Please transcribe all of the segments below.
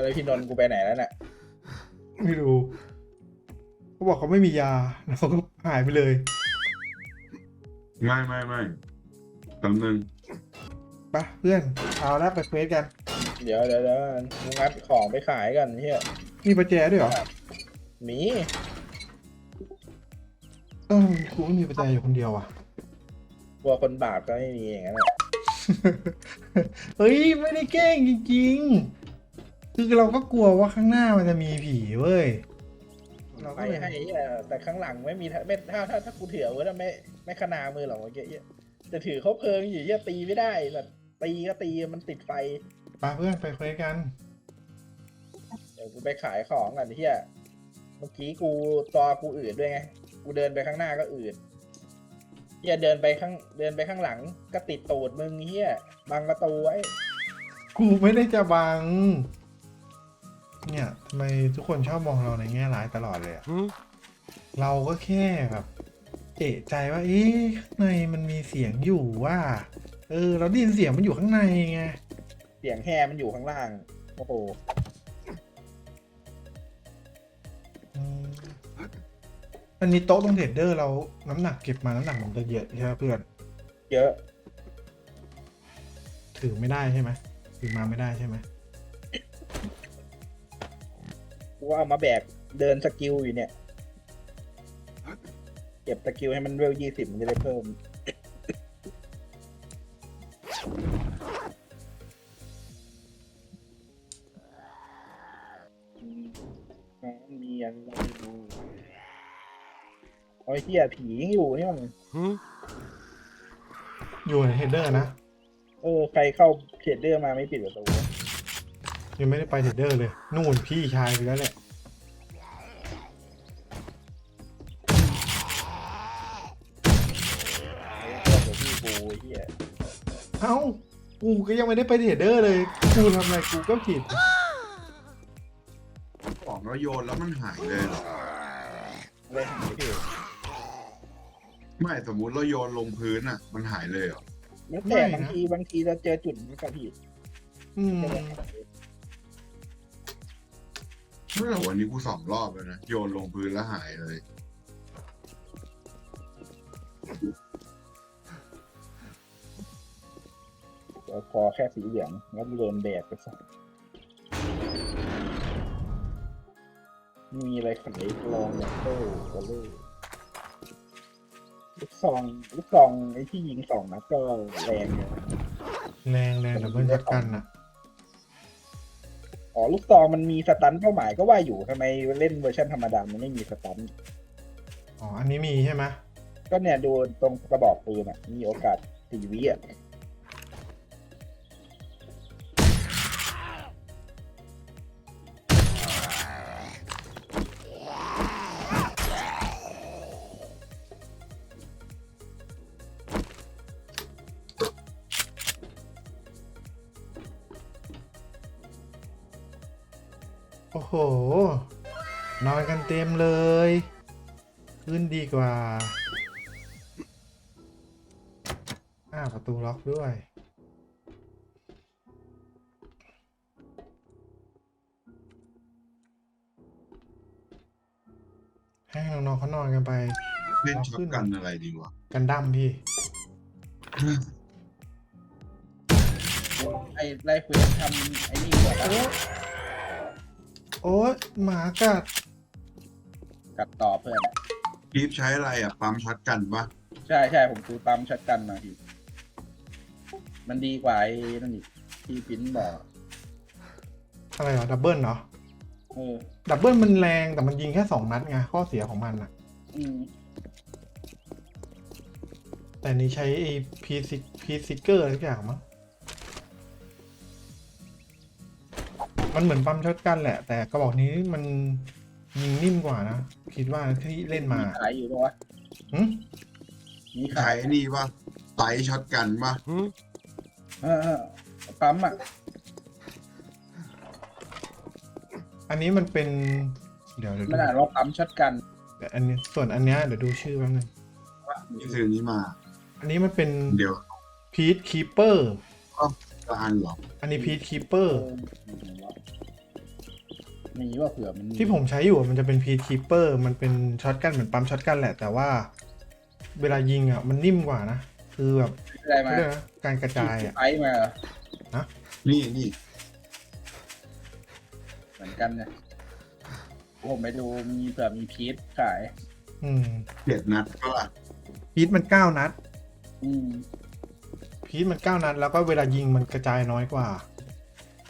อะไรพี่นนท์กูไปไหนแล้วน่ะไม่รู้เขาบอกเขาไม่มียาเราก็หายไปเลย ไม่ไม่ไม่แป๊บนึงไปะเพื่อนเอาแล้วไปเควสกัน เดี๋ยวเดี๋ยวเดี๋ยวกูงัดของไปขายกันเฮียมีประแจด้วยเหรอหมีเออกูไม่มีประแจอยู่คนเดียวอะ กลัวคนบาปก็ไม่มีอย่างนั้นแหละ เฮ้ย ไม่ได้แกล้งจริงๆ คือเราก็กลัวว่าข้างหน้ามันจะมีผีเว้ย เราไปก็เลยให้เหี้ยแต่ข้างหลังไม่มีถ้าไม่ถ้าถ้าถ้ากูถืออาวุธอะไม่ไม่ขนามือหรอกเมื่อกี้เหี้ยจะถือเขาเพลิงอยู่เหี้ยตีไม่ได้แบบตีก็ตีมันติดไฟไปเพื่อนไปเควสกัน เดี๋ยวกูไปขายของกันเฮียเมื่อกี้กูตัวกูอืดด้วยไงกูเดินไปข้างหน้าก็อืดเฮียเดินไปข้างเดินไปข้างหลังก็ติดตูดมึงเฮียบังประตูไว้ กูไม่ได้จะบัง เนี่ยทำไมทุกคนชอบมองเราในแง่ร้ายตลอดเลยอะเราก็แค่แบบเอะใจว่า เอ๊ะข้างในมันมีเสียงอยู่ว่า เออ เราได้ยินเสียงมันอยู่ข้างในไง เสียงแห่มันอยู่ข้างล่าง โอ้โหอืมอันนี้โต๊ะตรงเทรดเดอร์เราน้ำหนักเก็บมาน้ำหนักมันจะเยอะใช่ไหมเพื่อน เยอะ ถือไม่ได้ใช่ไหมถือมาไม่ได้ใช่ไหม กูเอามาแบกเดินสกิลอยู่เนี่ย เก็บสกิลให้มันเวลยี่สิบมันจะได้เพิ่ม มีอะไรดูโอ้ยเฮียผียังอยู่นี่มันอยู่ในเทรดเดอร์นะ เออ ใครเข้าเทรดเดอร์มาไม่ปิดประตู ยังไม่ได้ไปเทรดเดอร์เลย นู่นพี่ชายไปแล้วแหละเพื่อนของพี่กูเฮียเอ้ากูก็ยังไม่ได้ไปเทรดเดอร์เลยกูทำอะไรกูก็ผิดของเราโยนแล้วมันหายเลยเหรอเลยหายพี่ไม่สมมุติเราโยนลงพื้นอะ มันหายเลยเหรอแล้วแต่บางทีบางทีเราเจอจุดมันก็ผิดอืมก็เลยหายไม่หรอกวันนี้กูสองรอบแล้วนะ โยนลงพื้นแล้วหายเลยเดี๋ยวพอแค่สีเหลืองแล้วเดินแบกไปสักมีอะไรขายลองเนี่ยโต้ก็เลยลูกซองลูกซองไอ้ที่ยิงสองนัดก็แรงอยู่แรงแรงดับเบิลชักกันอะ อ๋อลูกซองมันมีสตันเป้าหมายก็ว่าอยู่ทำไมเล่นเวอร์ชันธรรมดามันไม่มีสตันอ๋อ อันนี้มีใช่ไหมก็เนี่ยดูตรงกระบอกปืนอะ มีโอกาสสี่วิอะ โอ้โห นอนกันเต็มเลย ขึ้นดีกว่า อ้าวประตูล็อกด้วย ให้น้องๆเขานอนกันไป เล่นช็อตกันอะไรดีวะ กันดั้มพี่ ไอ้ไล่คุยทำไอ้นี่ก่อนนะ โอ๊ยหมากัดกัดต่อเพื่อนพีฟใช้อะไรอะปั๊มช็อตกันปะใช่ใช่ผมซื้อปั๊มช็อตกันมาพี่มันดีกว่าไอ้นั่นอีกที่ปิ้นบอกอะไรเหรอดับเบิลเหรอเออดับเบิลมันแรงแต่มันยิงแค่สองนัดไงข้อเสียของมันอะอืมแต่อันนี้ใช้ไอ้พีซิพีซิเกอร์อะไรสักอย่างมั้ง มันเหมือนปั๊มช็อตกันแหละ แต่กระบอกนี้มันยิงนิ่มกว่านะ คิดว่าที่เล่นมามีขายอยู่ปะวะหึมีใช้ขายไอ้นี่ปะไตช็อตกันปะเออเออปั๊มอะอันนี้มันเป็น เดี๋ยวเดี๋ยวไม่ดูอ่านว่าปั๊มช็อตกันแต่อันนี้ส่วนอันเนี้ยเดี๋ยวดูชื่อแป๊บนึงว่าที่ซื้อนี้มา อันนี้มันเป็นเดี๋ยวพีทคีเปอร์ก็ อันเหรออันนี้พีทคีเปอเอร์อมีว่าเผื่อมันที่ผมใช้อยู่อะมันจะเป็นพีคีเปอร์มันเป็นช็อตกันเหมือนปั๊มช็อตกันแหละแต่ว่า เวลายิงอะมันนิ่มกว่านะ คือแบบอะไรมาเขาเรียกนะการกระจายอะไอมาเหรอนี่นี่เหมือนกันเนี่ยผมไปดูมีเผื่อมีพีชขาย อืมเจ็ดนัดก็ล่ะพีทมันเก้านัด อืม พีทมันเก้านัดแล้วก็เวลายิงมันกระจายน้อยกว่า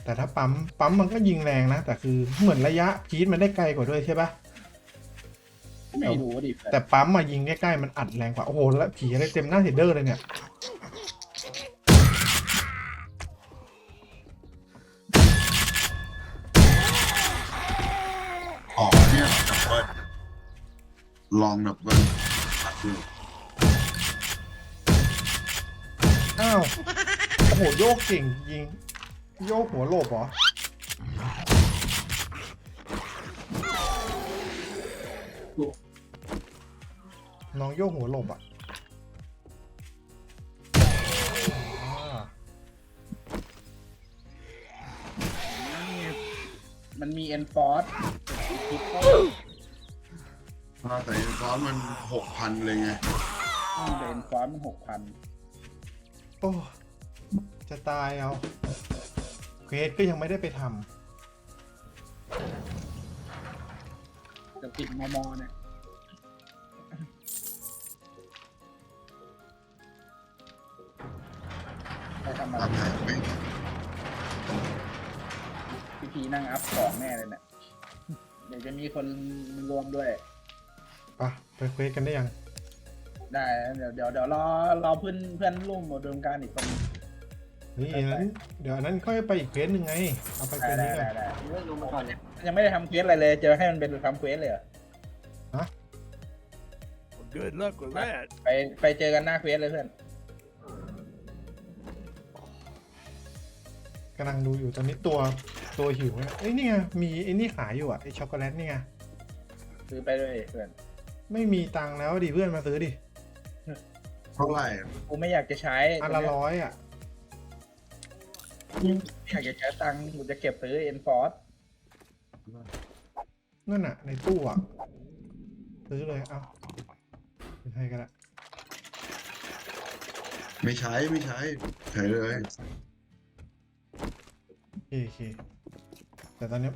แต่ถ้าปั๊มปั๊มมันก็ยิงแรงนะ แต่คือเหมือนระยะพีทมันได้ไกลกว่าด้วยใช่ปะไม่รู้ดิแต่ปั๊มมายิงใกล้ๆมันอัดแรงกว่า โอ้โห แล้วผีอะไรเต็มหน้าเฮดเดอร์เลยเนี่ยอ๋อเนี่ยดับเบิลลองดับเบิ โอ้โหโยกเก่งยิง โยกหัวโลบเหรอ น้องโยกหัวโลบอะอ่ามันมีเอ็นฟอร์สอ่าแต่ร้อนมันหกพันเลยไง เอ็นฟอร์สมันหกพัน โอ้ จะตายเอาเควสก็ยังไม่ได้ไปทจะติดมอมอเนี่ยไปทำอะไรทำไงไม่พี่พีนั่งอัพของแน่เลยเนี่ยเดี๋ยวจะมีคนรวมด้วยำปะไปเควสกันได้ยัง ได้ เดี๋ยวเดี๋ยวเดี๋ยวรอรอเพื่อนเพื่อนร่วมอุดมการณ์อีกคน นี่อันนั้นเดี๋ยวอันนั้นค่อยไปอีกเควสหนึ่งไง เอาไปเควได้สได้นี้ก่ได้อนได้ลงมาก่อนเลยยังไม่ได้ทำเควสอะไรเลย เจอให้มันเป็นทำเควสเลยเหรอ Well, good luck with that. ไปไปเจอกันหน้าเควสเลยเพื่อน กำลังดูอยู่ตอนนี้ตัวตัวหิวเนี่ยเอ้ยนี่ไงมีไอ้นี่ขายอยู่อะไอ้ช็อกโกแลตนี่ไงซื้อไปด้วยเพื่อน ไม่มีตังค์แล้วดิเพื่อนมาซื้อดิเท่าไหร่กูไม่อยากจะใช้อันละร้อยอะไม่ อยากจะใช้ตังค์กูจะเก็บซื้อเอ็นฟอร์สนั่นอะ ในตู้อะ ซื้อเลยเอาเป็นให้ก็ได้ไม่ใช้ไม่ใช้ใช้เลยโอเคโอเค แต่ตอนนี้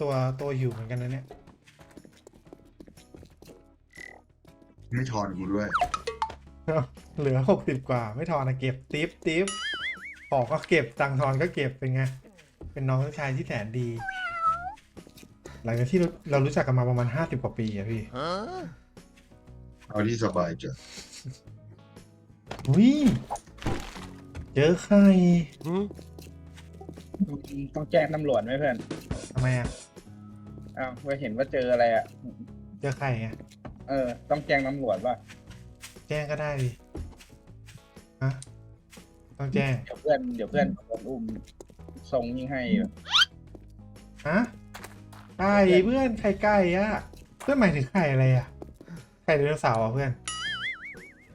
ตัวตัวหิวเหมือนกันนะเนี่ย ไม่ถอนกูด้วย เหลือหกสิบกว่า ไม่ทอนนะเก็บ ติปติป ออกก็เก็บตังค์ทอนก็เก็บเป็นไง เป็นน้องชายที่แสนดี หลังจากที่เราเรารู้จักกันมาประมาณห้าสิบกว่าปีอะพี่ Huh? เอาที่สบายใจอุ้ยเจอใคร Hmm? ต้องแจ้งตำรวจไหมเพื่อนทำไมอะอ้าวไปเห็นว่าเจออะไรอะ เจอใครอะเออ ต้องแจ้งตำรวจว่าแจ้งก็ได้ดิฮะ ต้องแจ้ง เดี๋ยวเพื่อนเดี๋ยวเพื่อนโดนอุ้มทรงยิ่งให้อยู่ฮะไก่เพื่อนไข่ไก่อะเพื่อนหมายถึงไข่อะไรอะไข่ไดโนเสาร์อะเพื่อน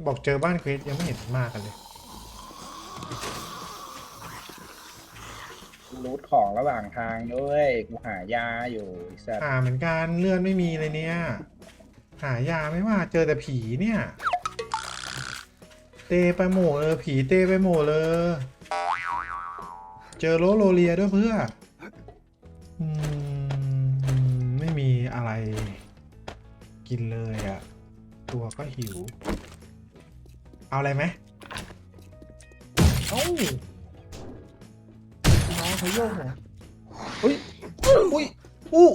บอกเจอบ้านเควสยังไม่เห็นมากกันเลยรูทของระหว่างทางด้วยกูหายาอยู่ไอ้สัสหาเหมือนกันเลื่อนไม่มีเลยเนี่ย หายาไม่ว่าเจอแต่ผีเนี่ย เตไปหมดเลยผีเตไปหมดเลย เจอโรโลเลียด้วยเพื่ออืมไม่มีอะไร กินเลยอะ่ะ ตัวก็หิว เอาอะไรไหมเอ้าน้องเขาโยกเหรออุ้ยอุ้ยอู้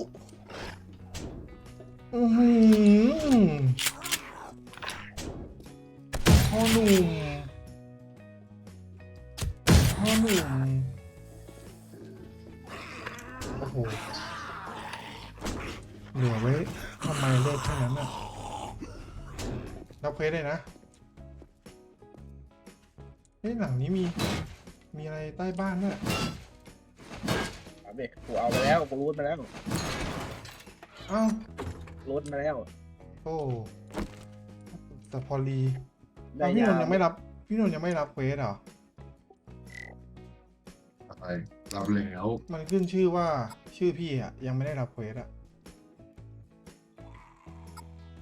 อือหือ พ่อหนุ่มพ่อหนุ่มโอ้โหเหลือไว้ทำไมเลือดแค่นั้นอะรับเควสเลยนะเฮ้ยหลังนี้มี มีอะไรใต้บ้านด้วยเอาเด็กกูเอาไปแล้วกูรูทมาแล้วเอ้ารูทมาแล้ว โอ้แต่พอลี ได้เอาพี่นยานท์ยังไม่รับ พี่นนท์ยังไม่รับเควสเหรออะไรรับแล้วมันขึ้นชื่อว่าชื่อพี่อะ ยังไม่ได้รับเควสอะ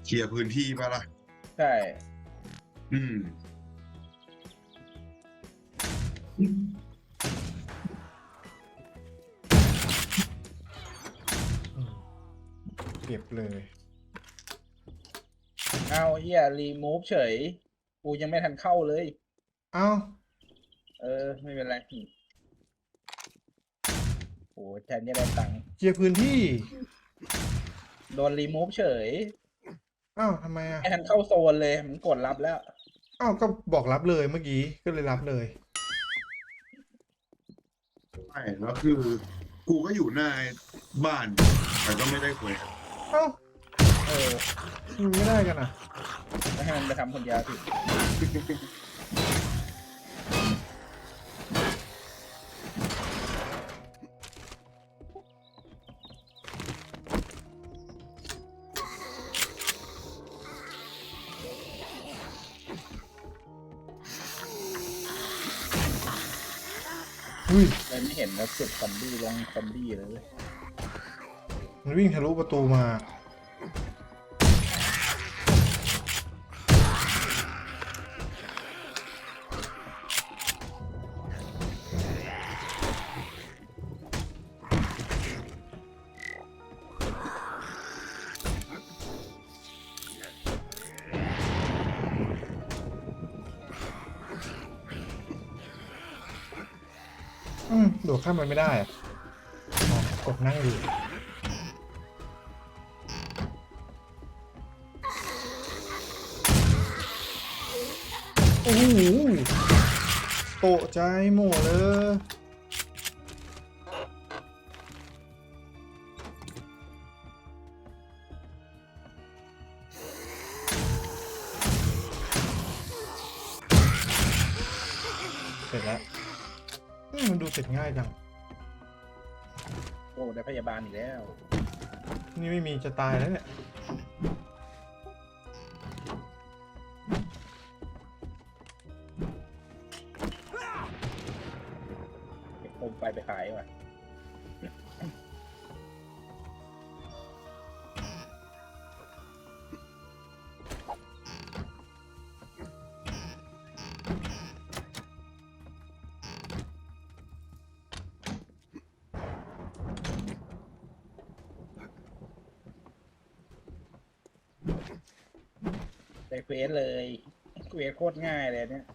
เคลียร์พื้นที่ปะล่ะ ใช่อืม อืมเก็บเลย เอาเฮียรีมูฟเฉย กูยังไม่ทันเข้าเลย เอ้า เออ ไม่เป็นไรโอ้แทนนี่ได้ตังค์เคลียร์พื้นที่ โดนรีมูฟเฉยเอ้าวทำไมอะ ไม่ทันเข้าโซนเลยมันกดรับแล้วเอ้าวก็บอกรับเลยเมื่อกี้ก็เลยรับเลย ใช่แล้วคือ กูก็อยู่หน้าบ้าน แต่ก็ไม่ได้คุยเอ้าเออ มันไม่ได้กันอะไม่ให้มันไปทำคนเดียวสิอุ้ยเลยไม่เห็นแล้วสุดซอมบี้ลงซอมบี้เลยเว้ยมันวิ่งทะลุประตูมา โดดข้ามมันไม่ได้อะกดนั่งอยู่โอ้โหโตใจหมดเลย ง่ายจัง โอ้ได้พยาบาลอีกแล้ว นี่ไม่มีจะตายแล้วเนี่ย เก็บโคมไฟไปขายว่ะ เควสเลย เควสโคตรง่ายเลยเนี่ย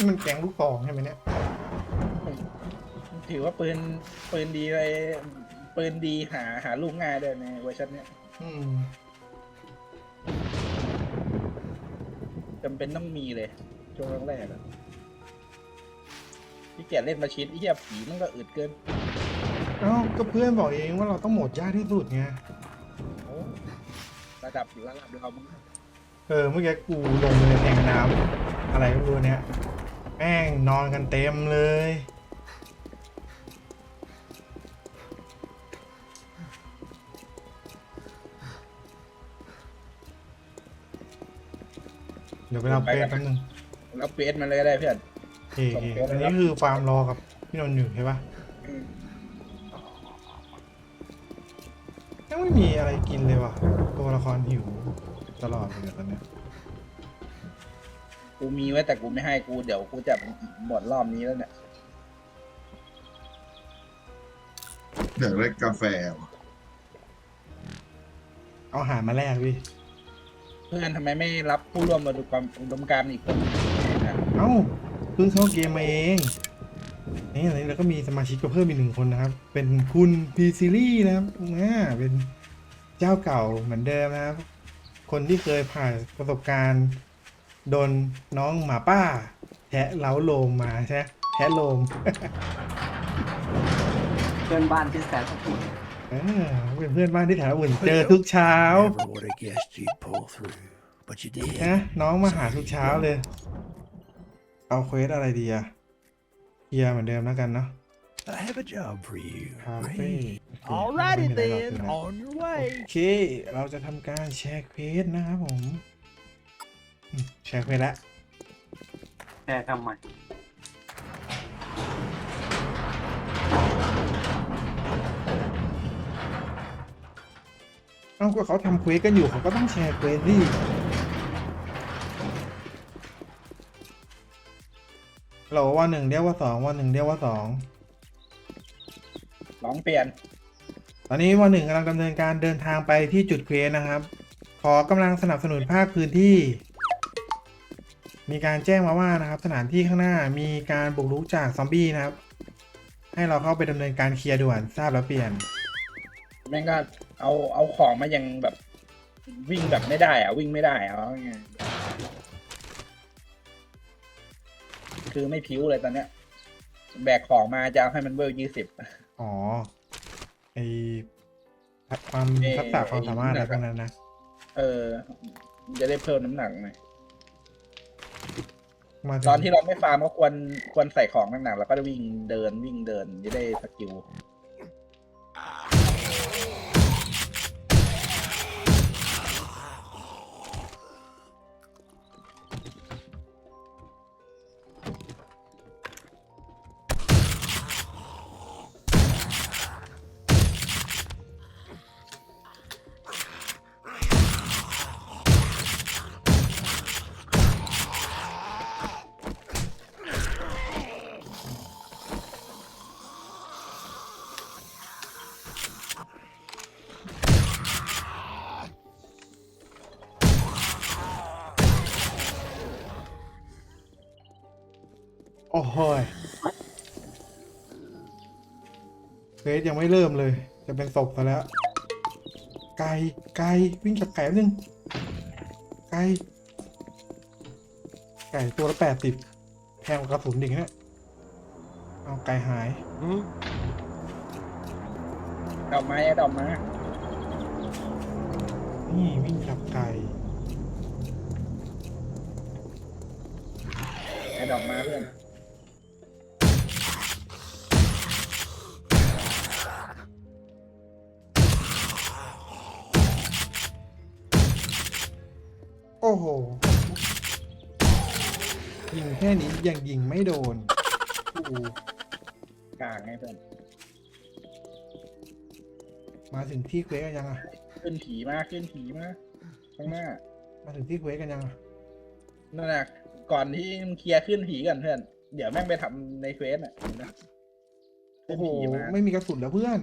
นี่มันแกงลูกฟองใช่ไหมเนี่ย ถือว่าปืนปืนดีเลยปืนดีหาหาลูกง่ายด้วยในเวอร์ชันเนี้ยอืมจำเป็นต้องมีเลยช่วงแรกๆอะที่เกียจเล่นมาชิดไอ้เหี้ยผีมันก็อึดเกินเอ้าก็เพื่อนบอกเองว่าเราต้องโหมดยากที่สุดไง โอ้ระดับระดับเรามึงเออเมื่อกี้กูลงไปในแทงน้ำอะไรก็ไม่รู้เนี่ย แม่งนอนกันเต็มเลย เดี๋ยวไปรับเฟสแป๊บนึงแล้วเฟสมันเลยก็ได้เพื่อนเฮ้ยอันนี้คือฟาร์มรอกับพี่นนท์อยู่ใช่ปะยังไม่มีอะไรกินเลยว่ะ ตัวละครหิวตลอดเลยตอนเนี้ย กูมีไว้แต่กูไม่ให้กูเดี๋ยวกูจะหมดรอบนี้แล้วเนี่ยอยากได้กาแฟว่ะเอาอาหารมาแลกพี่ เพื่อนทำไมไม่รับผู้ร่วมมาดูความอุดมการณ์อีกคนนะเอ้าเพิ่งเข้าเกมมาเอง นี่อันนี้เราก็มีสมาชิกก็เพิ่มอีกหนึ่งคนนะครับ เป็นคุณพีซีรีนะครับอ่าเป็นเจ้าเก่าเหมือนเดิมนะครับ คนที่เคยผ่านประสบการณ์ โดนน้องหมาป้าแทะเล้าโลมมาใช่ไหมแทะโลมพื่อนบ้านที่แสนอบอุ่นเออเป็นเพื่อนบ้านที่แถวอุ่นเจอทุกเช้า Never would have guessed you'd pull through, but you did. นะน้องมาหาทุกเช้าเลย เอาเควสอะไรดีอะเฮียเหมือนเดิมแล้วกันเนาะ I have a job for you. คาเฟ่ Alrighty ไม่ได้หรอก then, นะ on your โอ way. เค เราจะทำการแชร์เควสนะครับผมอืม แชร์เควสแล้วแค่ทำไมเอ้าก็เขาทำเควสกันอยู่เขาก็ต้องแชร์เควสดิเราว่าหนึ่งเรียกว่าสองว่าหนึ่งเรียกว่าสองลองเปลี่ยน ตอนนี้วันหนึ่งกำลังดำเนินการเดินทางไปที่จุดเควสนะครับ ขอกำลังสนับสนุนภาคพื้นที่ มีการแจ้งมาว่านะครับ สถานที่ข้างหน้ามีการบุกรุกจากซอมบี้นะครับ ให้เราเข้าไปดำเนินการเคลียร์ด่วนทราบแล้วเปลี่ยนแม่งก็เอาเอาของมายังแบบวิ่งแบบไม่ได้อะวิ่งไม่ได้อะเอาไงคือไม่พิ้วเลยตอนเนี้ย แบกของมาจะเอาให้มันเวลยี่สิบอ๋อไอความเอ่อทักษะความสามารถอะไรไอ้พวกนั้นนะ เออ จะได้เพิ่มน้ำหนักหน่อย มาถึงตอนที่เราไม่ฟาร์มก็ควรควรใส่ของหนักๆแล้วก็วิ่งเดินวิ่งเดินจะได้สกิล โอ้โหยเฟสยังไม่เริ่มเลย จะเป็นศพซะแล้ว ไก่ไก่วิ่งจับไก่แป๊บนึง ไก่ไก่ตัวละแปดสิบแพงกว่ากระสุนดิงเนี่ยเอาไก่หาย Hmm? ดอกไม้อะดอกไม้นี่วิ่งจับไก่ไอ้ดอกไม้เพื่อน โอ้โห ยิงแค่นี้ยังยิงไม่โดนโอ้โหกลางให้เพื่อนมาถึงที่เควสกันยังอะขึ้นผีมาขึ้นผีมาข้างหน้า มาถึงที่เควสกันยังอะนั่นแหละก่อนที่มึงเคลียร์ขึ้นผีกันเพื่อน เดี๋ยวแม่งไปทำในเควสอะเห็นปะขึ้โอ้นโห ผีมาไม่มีกระสุนแล้วเพื่อน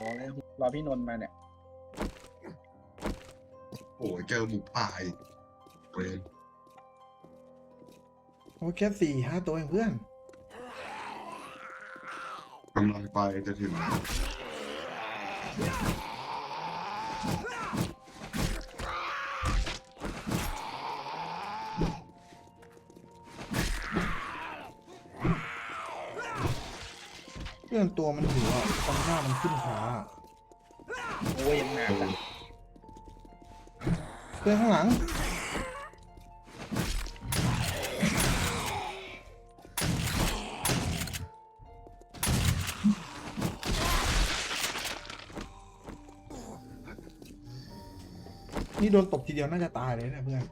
รอเลยรอพี่นนท์มาเนี่ย โอ้ยเจอหมูป่าอีกเว้ยโอ้แค่สี่ห้าตัวเองเพื่อน กำลังไปจะถึงเพื่อนตัวมันหิวอะตอนหน้ามันขึ้นขาโอ้ยยังหนักอะเพื่อนข้างหลัง นี่โดนตบทีเดียวน่าจะตายเลยนะเพื่อน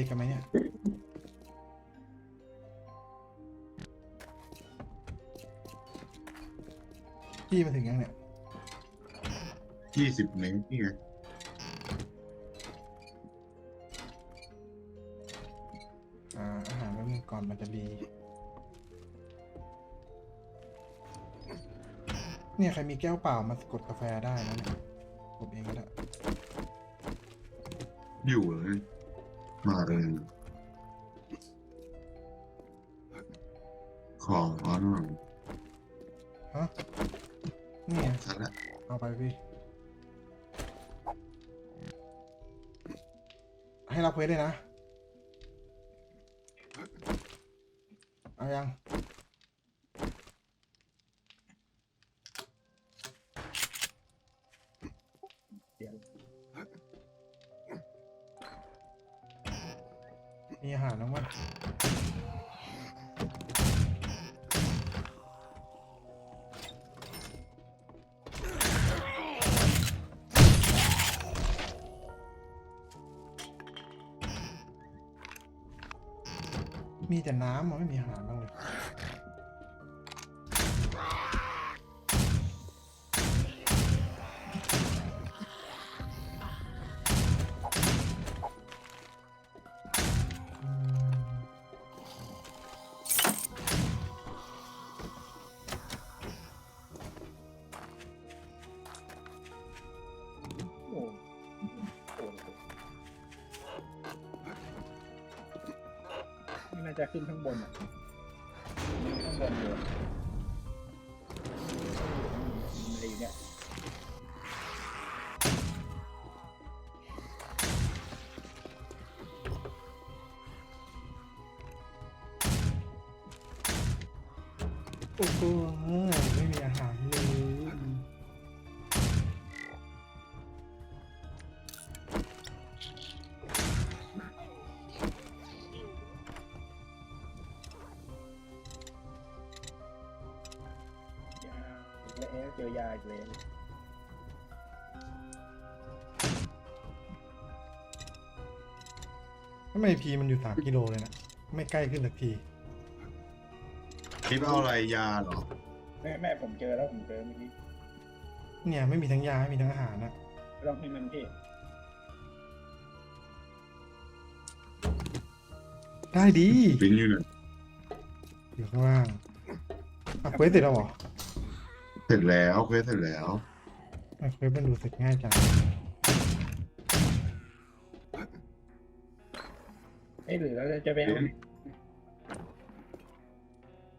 เราจะได้เควสกันไหมเนี่ย พี่มาถึงยังเนี่ยยี่สิบเม้งนี่ไงอ่าอาหารแล้วนึงก่อนมันจะดีเนี่ยใครมีแก้วเปล่ามากดกาแฟได้นะเนี่ยกดเองก็ได้ อยู่เลย มาเลยขอของอ๋อนู่นฮะนี่ไงชัดละเอาไปพี่ ให้รับเควสเลยนะ เอายัง มีแต่น้ำมันไม่มีอาหาร ขึ้นข้างบนอะข้างบนอยู่อะไรอยู่เนี่ยโอ้โหไม่มีอาห ไมพีมันอยู่สามกิโลเลยนะ ไม่ใกล้ขึ้นสักทีคิดเอาอะไรยาเหรอ แม่แม่ผมเจอแล้วผมเจอเมื่อกี้เนี่ยไม่มีทั้งยาไม่มีทั้งอาหารนะลองให้มันพี่ได้ดีปินอยู่เนี่ยอยู่ข้างล่างอะเควสเสร็จแล้วเหรอเสร็จแล้วเควสเสร็จแล้วอะเควสมันดูเสร็จง่ายจัง เอ้ยหรือเราจะไปเอา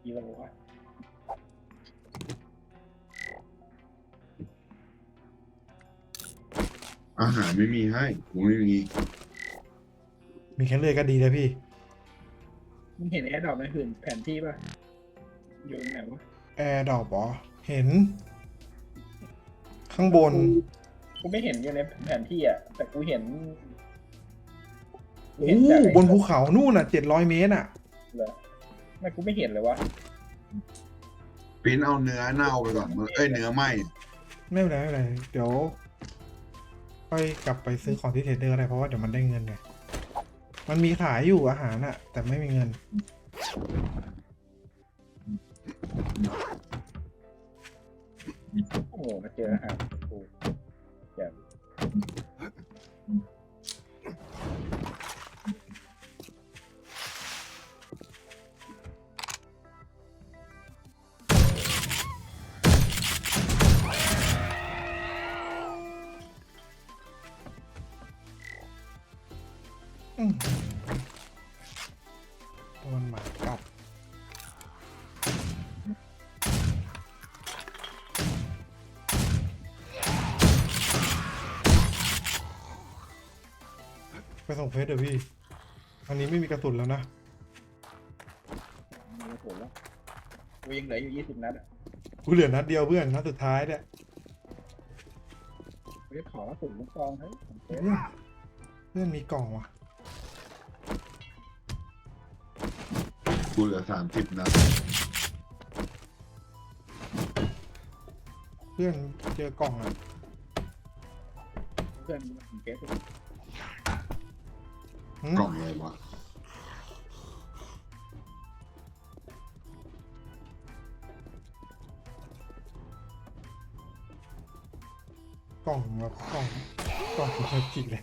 กี่โลวะอาหารไม่มีให้กูไม่มีมีแค่เลือดก็ดีแล้วพี่ มึงเห็นแอร์ดรอปในผืนแผนที่ป่ะ อยู่ตรงไหนวะแอร์ดรอปเหรอ เห็น ข้างบน กูไม่เห็นอยู่ในแผนที่อะ แต่กูเห็นกู โอ้เห็นจากไอ้บนภูเขานู่นอะเจ็ดร้อยเมตรอะเหรอไม่กูไม่เห็นเลยวะปินเอาเนื้อเน่าไปก่อนเอ้ยเนื้อไหมไม่เป็นไรไม่เป็นไรเดี๋ยวค่อยกลับไปซื้อของที่เทรดเดอร์ก็ได้เพราะว่าเดี๋ยวมันได้เงินไงมันมีขายอยู่อาหารอะแต่ไม่มีเงิน โอ้โหมาเจออาหารกูแบบอืม โดนหมากัดไปส่งเฟสเดี๋ยวพี่ อันนี้ไม่มีกระสุนแล้วนะมีผลแล้วกูยังเหลืออยู่ยี่สิบนัดอะกูเหลือนัดเดียวเพื่อนนัดสุดท้ายเนี่ยกูจะขอกระสุนลูกซองเฮ้ยผมเจอเพื่อนเพื่อนมีกล่องว่ะ กูเหลือสามสิบนะเพื่อนเจอกล่องอะเพื่อนกูผมเก็บหืมกล่องอะไรวะกล่องแบบกล่องกล่องสุดจิกเลย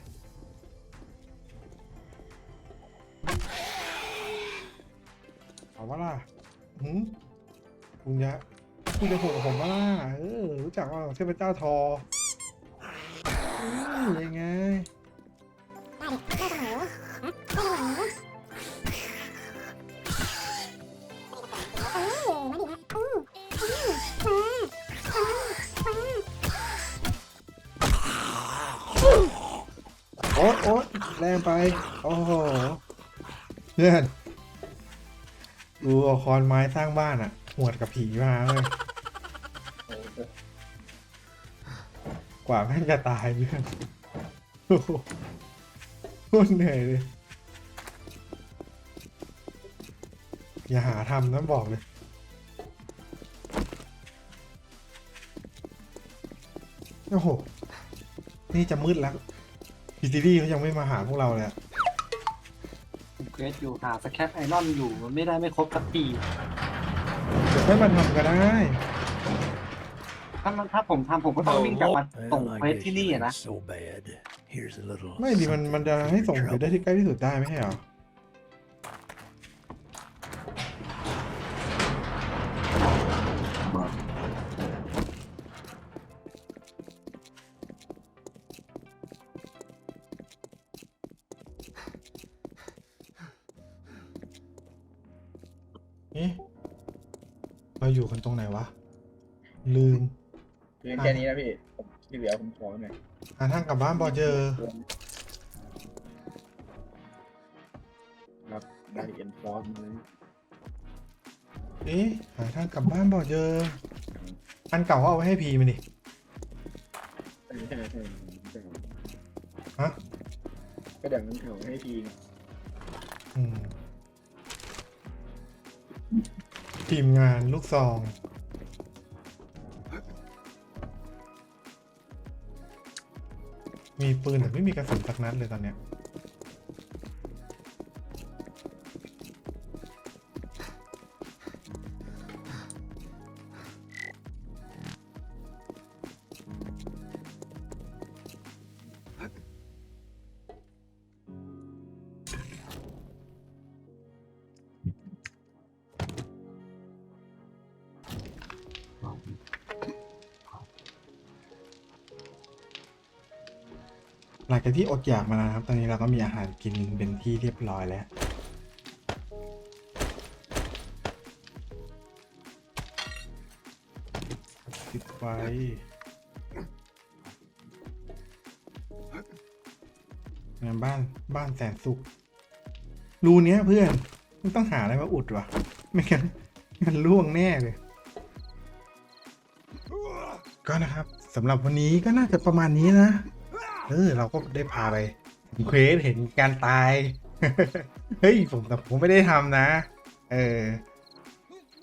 ล่ะหืมคุณยะคุณจะโผล่ผมปะล่ะเออรู้จักว่าเทพเจ้าทออะไรไงได้ได้ไหได้โอ๊ตโอ๊ตแรงไป โอ้โหเนี่ย ดูเอาคอนไม้สร้างบ้านอะหวดกับผีมาเลยกว่าแม่งจะตายเพื่อนโอ้โหโคตรเหนื่อยเลย อย่าหาทำนะบอกเลยโอ้โห นี่จะมืดแล้วพีซีดีเขายังไม่มาหาพวกเราเลยอะ ผมเกรดอยู่หาสแคปไอรอนอยู่มันไม่ได้ไม่ครบสักทีเดี๋ยวให้มันทำก็ได้ ถ้ามันถ้าผมทำผมก็ต้องวิ่งกลับมาส่ง Well, เคว I ส guess ที่ you นี่อะ ain't นะ so bad. Here's a little. ไม่ดิมันมันจะให้ส่งไปได้ที่ใกล้ที่สุดได้ไม่ใช่เหรอ ยงแค่นี้นะพี่ ผมที่เหลือผมขอหน่อยหาทางกลับบ้านบอเจอรับได้เอ็นฟอร์มเลยเอ๊ะหาทางกลับบ้านบอเจอ อันเก่าก็เอาไว้ให้พีมันดิใช่ใช่ใช่ฮะ ก็เดี๋ยวนั้นเขาให้ทีอืมทีมงานลูกซอง มีปืนแต่ไม่มีกระสุนสักนัดเลยตอนเนี้ย จากที่อดอยากมานานครับ ตอนนี้เราก็มีอาหารกินเป็นที่เรียบร้อยแล้วปิดไฟงานบ้านบ้านแสนสุข รูเนี้ยเพื่อนมันต้องหาอะไรมาอุดวะไม่งั้นมันล่วงแน่เลย ก็นะครับสำหรับวันนี้ก็น่าจะประมาณนี้นะ เออเราก็ได้พาไปเควสเห็นการตาย เฮ้ยผมแต่ผมไม่ได้ทำนะ เออ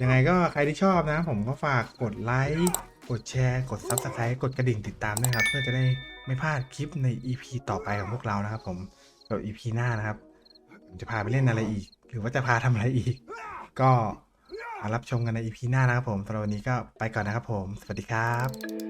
ยังไงก็ใครที่ชอบนะ ผมก็ฝากกดไลค์ กดแชร์ กด Subscribe กดกระดิ่งติดตามด้วยครับ เพื่อจะได้ไม่พลาดคลิปใน EP ต่อไปของพวกเรานะครับ ผมกับ EP หน้านะครับผมจะพาไปเล่นอะไรอีก หรือว่าจะพาทำอะไรอีก ก็มารับชมกันใน EP หน้านะครับผมสำหรับวันนี้ก็ไปก่อนนะครับผม สวัสดีครับ